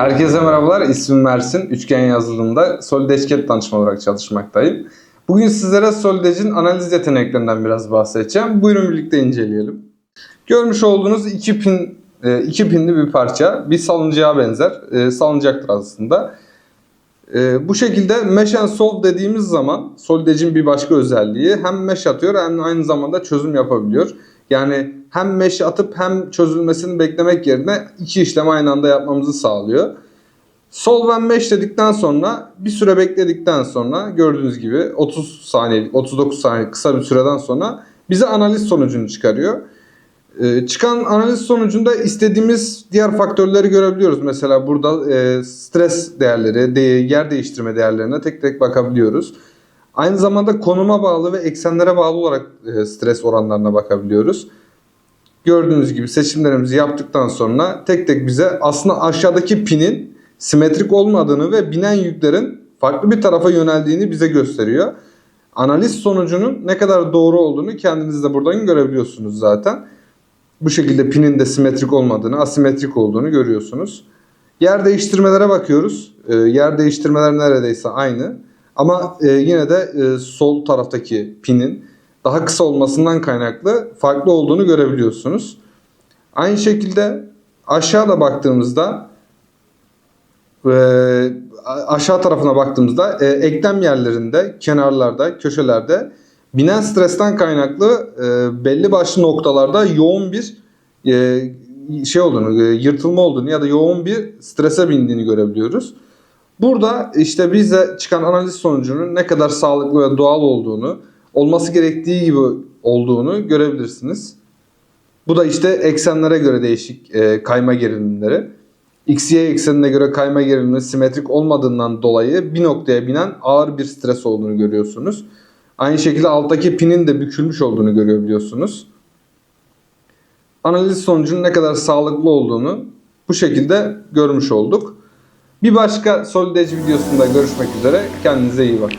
Herkese merhabalar. İsmim Mersin. Üçgen yazılımında Solid Etchcat danışman olarak çalışmaktayım. Bugün sizlere Solid Edge'in analiz yeteneklerinden biraz bahsedeceğim. Buyurun birlikte inceleyelim. Görmüş olduğunuz iki pin e, iki pinli bir parça. Bir salıncağa benzer. E, Salıncaktır aslında. E, Bu şekilde mesh and solve dediğimiz zaman Solid Edge'in bir başka özelliği hem mesh atıyor hem aynı zamanda çözüm yapabiliyor. Yani hem mesh atıp hem çözülmesini beklemek yerine iki işlemi aynı anda yapmamızı sağlıyor. Solve and mesh dedikten sonra bir süre bekledikten sonra gördüğünüz gibi 30 saniyelik 39 saniyelik kısa bir süreden sonra bize analiz sonucunu çıkarıyor. Ee, çıkan analiz sonucunda istediğimiz diğer faktörleri görebiliyoruz. Mesela burada e, stres değerleri, de, yer değiştirme değerlerine tek tek bakabiliyoruz. Aynı zamanda konuma bağlı ve eksenlere bağlı olarak e, stres oranlarına bakabiliyoruz. Gördüğünüz gibi seçimlerimizi yaptıktan sonra tek tek bize aslında aşağıdaki pinin simetrik olmadığını ve binen yüklerin farklı bir tarafa yöneldiğini bize gösteriyor. Analiz sonucunun ne kadar doğru olduğunu kendiniz de buradan görebiliyorsunuz zaten. Bu şekilde pinin de simetrik olmadığını, asimetrik olduğunu görüyorsunuz. Yer değiştirmelere bakıyoruz. Ee, yer değiştirmeler neredeyse aynı. Ama e, yine de e, sol taraftaki pinin daha kısa olmasından kaynaklı farklı olduğunu görebiliyorsunuz. Aynı şekilde aşağıda baktığımızda e, aşağı tarafına baktığımızda e, eklem yerlerinde, kenarlarda, köşelerde binen stresten kaynaklı e, belli başlı noktalarda yoğun bir e, şey olduğunu, e, yırtılma olduğunu ya da yoğun bir strese bindiğini görebiliyoruz. Burada işte bize çıkan analiz sonucunun ne kadar sağlıklı ve doğal olduğunu, olması gerektiği gibi olduğunu görebilirsiniz. Bu da işte eksenlere göre değişik e, kayma gerilimleri. XY eksenine göre kayma gerilimi simetrik olmadığından dolayı bir noktaya binen ağır bir stres olduğunu görüyorsunuz. Aynı şekilde alttaki pinin de bükülmüş olduğunu görebiliyorsunuz. Analiz sonucunun ne kadar sağlıklı olduğunu bu şekilde görmüş olduk. Bir başka Solid Edge videosunda görüşmek üzere. Kendinize iyi bakın.